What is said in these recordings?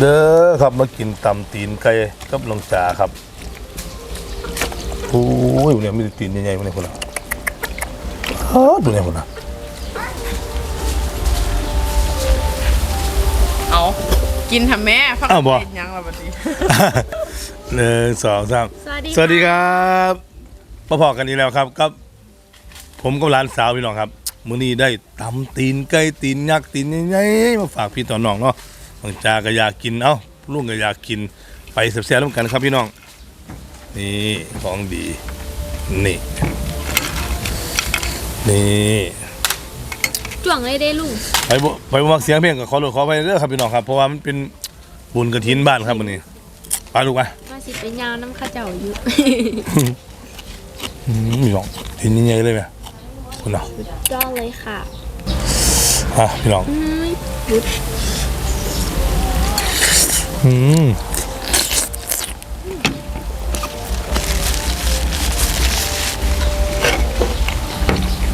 เด้อครับมากินตำตีนไก่กับลงจ่าครับโอ้ยเนี่ยมีแต่ตีนใหญ่ๆมาเนี่ยคนละฮะตัวเนี่ยคนละเอากินทำแม่พักอ้าวบ่กินยังละบัดนี้ หนึ่งสองสามสวัสดีสวัสดีครับมาพอกันนี้แล้วครับกับ ผมกับหลานสาวพี่น้องครับมื้อนี้ได้ตำตีนไก่ตีนยักษ์ตีนใหญ่ๆมาฝากพี่ต่อน้องเนาะ บางจาก็อยากกินเอ้าลุงก็อยากกินไปแซ่บๆร่วมกันครับพี่น้อง นี่ของดีนี่นี่จ่วงเลยได้ลุงไปบ่ไปบ่มักเสียงเพลงก็ขอโทษขอไปเด้อครับพี่น้องครับเพราะว่ามันเป็นบุญกระถินบ้านครับมื้อนี้ไปลูกไปมาสิเป็นยาวน้ำข้าเจ้าอยู่ อืมพี่น้องถินใหญ่ๆเลยแม่คุณเนาะจ้อเลยค่ะอะพี่น้อง อืมยุด อืม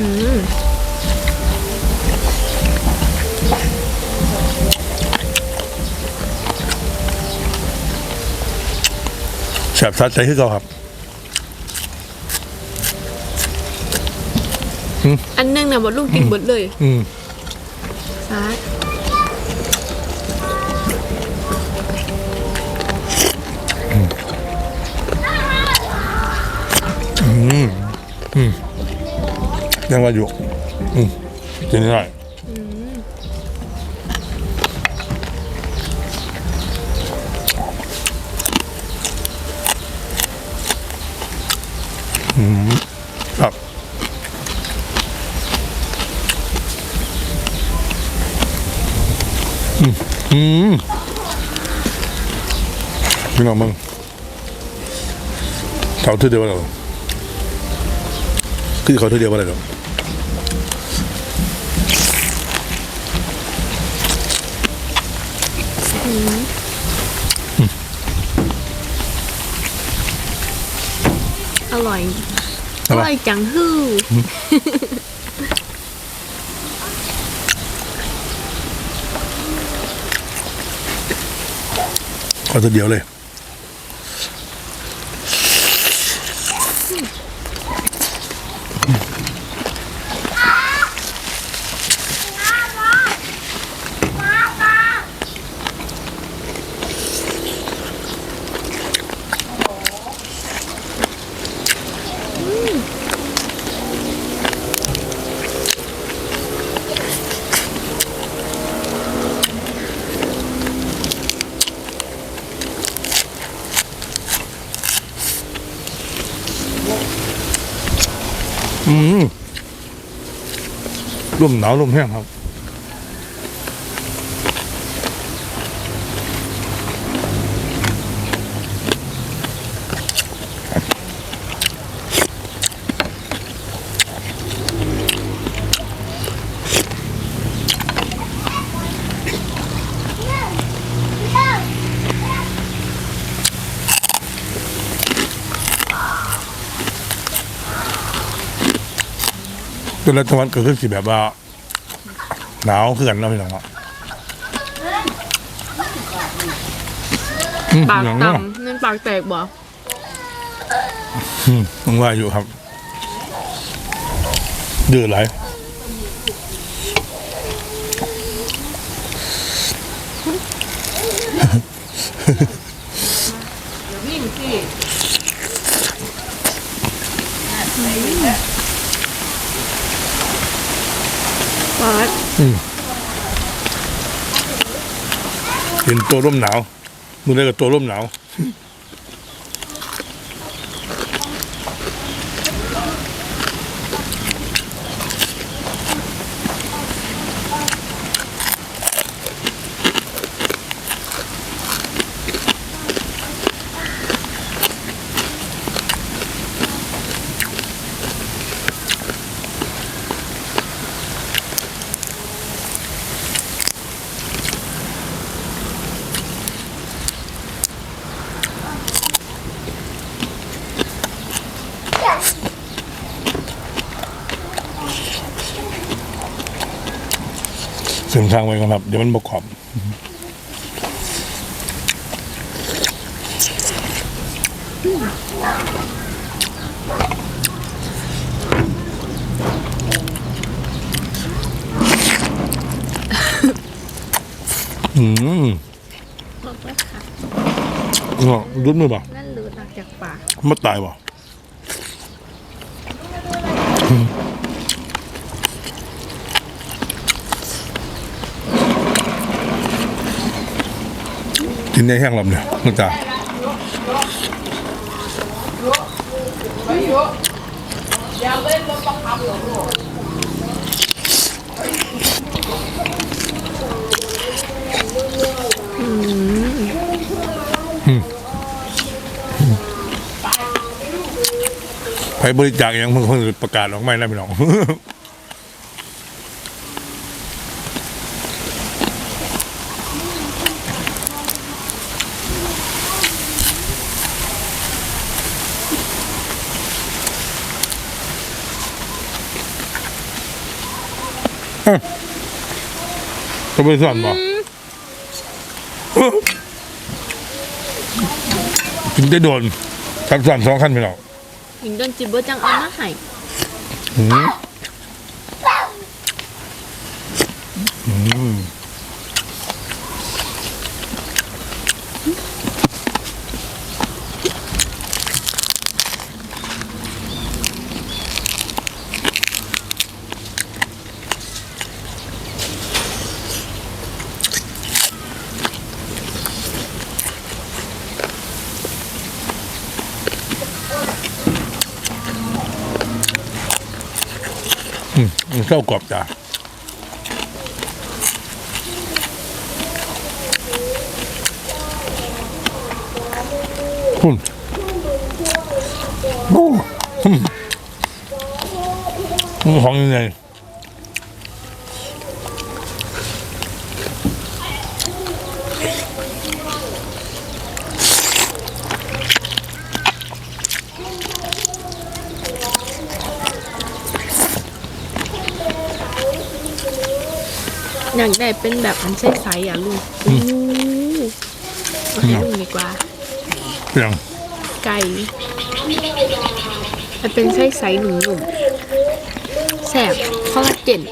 อืมแสบสัดใจคือเก่าครับ อันหนึงน่ะบดลุงกินหมดเลยอืม ซาดยังว่าอยู่อืมกินได้อืมครับอืมพี่น้องมึงเขาทื่เดียวกันเหร อคือเขาทื่อเดียวกันเลยเหรออร่อยอะอไรร่อยจังฮือเขาทื่อเดียวเลย ร่มหนาวร่มแห้งครับ เป็นรัฐวัฒน์ก็คือสิแบบว่า หนาวขึ้นกันเนาะพี่น้องเนาะอืมปากอย่างเนาะต่ำนั่นปากแตกบ่อืมต้องว่าอยู่ครับดื้อไหลาย ปาด เห็นตัวร่มหนาวมือได้กับตัวร่มหนาว ขึ้นข้างไว้ก่อนครับ เดี๋ยวมันบกขอบอืมบอกว่าค่ะรุดมือป่ะนั่นหลุดออกจากปากไม่ตายป่ะ กินได้แห้งลำเนี่ยมันจ้าไปบริจาคยังเพิ่งเพิ่งประกาศออกมาแล้วพี่น้อง ก็ไปสอนบอกถึงได้โดนทับสอนสองขั้นพี่น้องหิงโดนจิบเบอร์จังเอามาให้ ข้ากรอบจ้ะคุณโอ้อืมมันของยังไงากได้เป็นแบบอันใสๆอะลูกโอ้เอาให้ลุงดีกว่ายังไก่มันเป็นไส้ใสหนุ่มๆแสบคอลลาเจน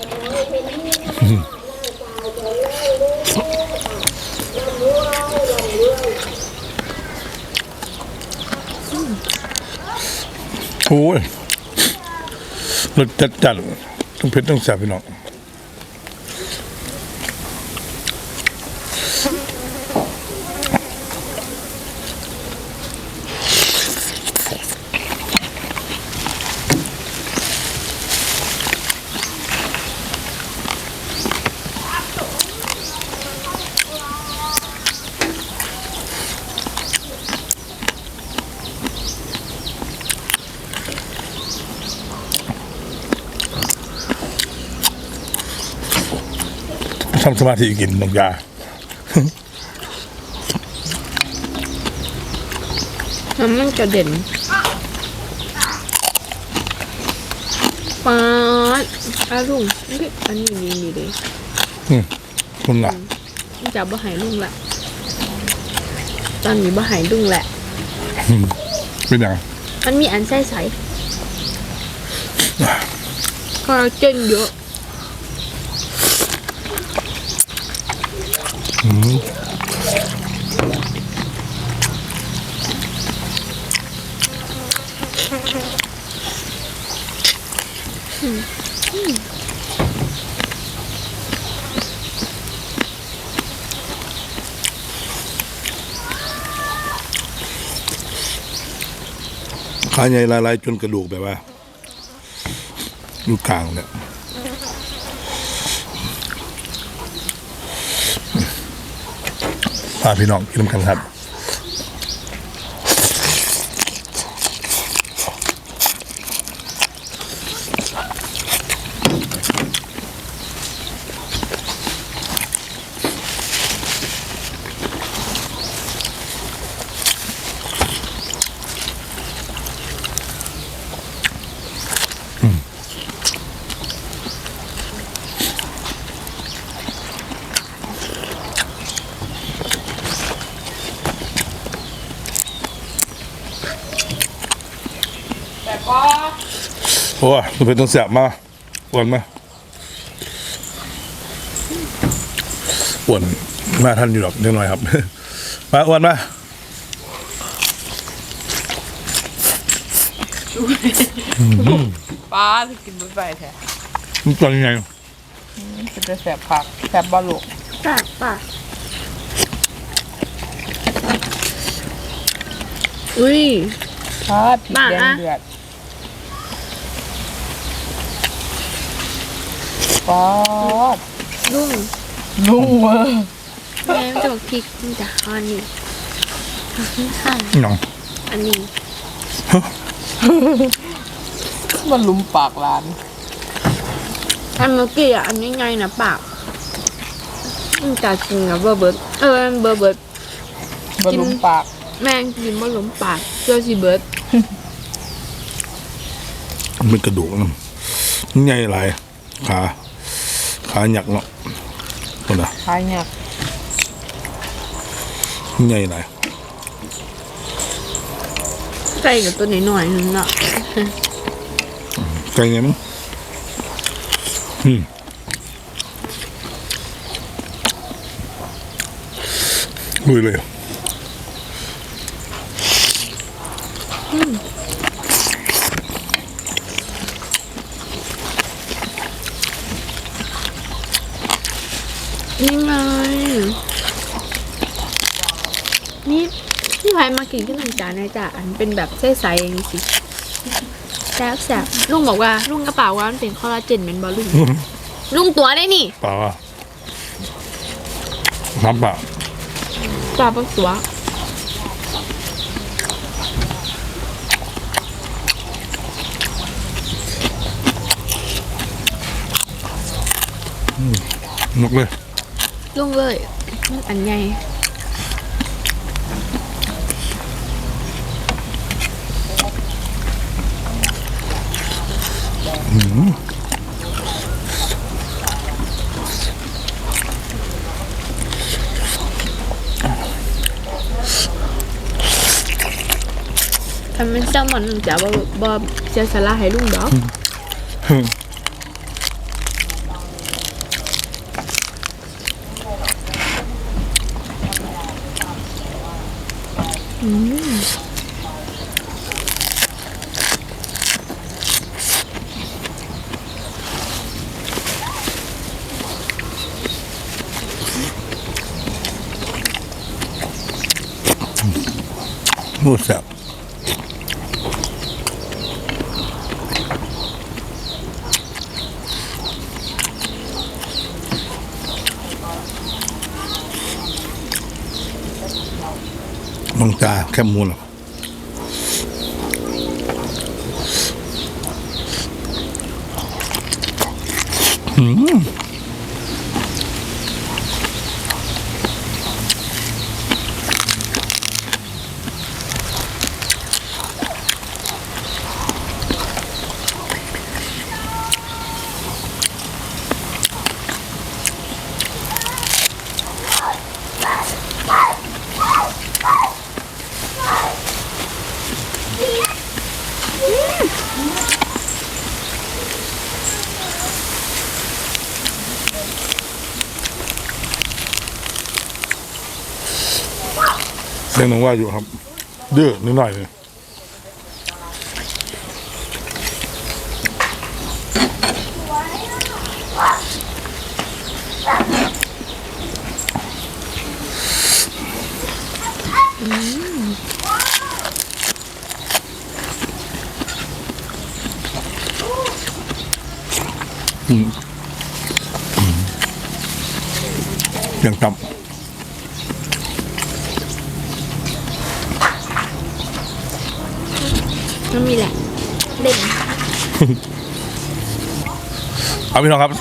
โอ้ยรสจัดจัดต้องเผ็ดต้องแซ่บพี่น้อง ทำสมาธิกินนมยาน้ำมันกระเด็นป๊าดอาลุงเอ้ยอันนี้นี่นี่เลยคุณล่ะมันจะบ่ใหายลุงละตอนนี้บ่ใหายลุงแหละเป็นยังมันมีอันใสใสคอลลาเจนเยอะ ขาใหญ่ลายๆจนกระดูกแบบว่า อยู่กลางเนี่ย พาพี่น้องกินน้ำกันครับ ก็โอ้ยมันเป็นต้องแสบมาอ้วนมาอ้วนมาท่านอยู่หรอกเล็กน้อยครับ มาอ้วนมาป้าจะกินบุฟเฟ่แท้มันตัวยังไงจะจะแสบผักแสบบอลลูกปากปากอุ้ยทอดพริกมาแดงอะเดือด ป๊อดลุงนุ่มเวอร์แม่จะบอกพริกมันจะอันนี้ค่ะน้องอันนี้มันลุมปากร้านอันเมื่อกี้อะอันง่ายๆนะปากมันจะจริงอะเบอร์เบิร์ดเออเบอร์เบิร์ด มันลุมปาก แม่งกินบ่ล้มปากเจ้าสิเบิร์ดมันเป็นกระดูกนะมันใหญ่หลายขา ขาหยักเนาะคนละคล้ายเนี่ยใหญ่หลายใส่กับตัวหน่อยๆนึงเนาะไกลไงมั้งอืมลุยเลย นี่ไงนี่พี่ไพมากินขึ้นหลังจานนะจ๊ะอันเป็นแบบใสๆอย่างนี้สิแซ่บแซ่บลุงบอกว่าลุงกระเป๋าว่ามันเป็นคอลลาเจนเป็นบอลลุงลุงตัวได้นี่เปล่าอะน้ำเปล่าปลาปักตัวนกเลย ลุงเลยอันใหญ่ทำเป็นแซลมอนหนึ่งจ้ะบ่บ่เสียสละให้ลุงดอก นูดแซ่บน้องจาแคบหมูลหรอหืม เสียงน้องว่าอยู่ครับดื้อนิดหน่อยเลยอย่างต่ำ มันมีแหละเด่นเอาพี่น้องครับ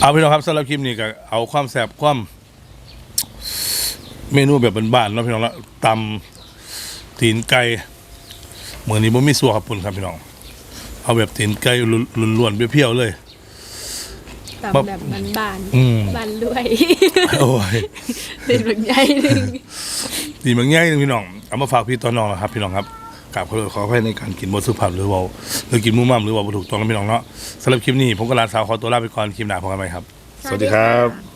เอาพี่น้องครับสำหรับคลิปนี้ก็เอาความแสบความเมนูแบบบ้านๆเนาะพี่น้องละตำตีนไก่เหมือนนี้บ่มีสัวครับปุ่นครับพี่น้อง เอาแบบตีนไก่ล้วนๆเปรี้ยวๆเลยตามแบบแบบบ้านอืม ๆบ้านด้วยโอ้ยเป็นแบบใหญ่หนึ่งดีมันง่ายนึงพี่น้องเอามาฝากพี่ตอนน้องนะครับพี่น้องครับ กราบขอโทษขออภัยในการกินบสุภาพหรือเว่าหรือกินมุมมั่มหรือเว่าบ่ถูกต้องแล้วพี่น้องเนาะสำหรับคลิปนี้ผมกับหลานสาวขอตัวลาไปก่อนคลิปหน้าพบกันใหม่ครับ สวัสดีครับ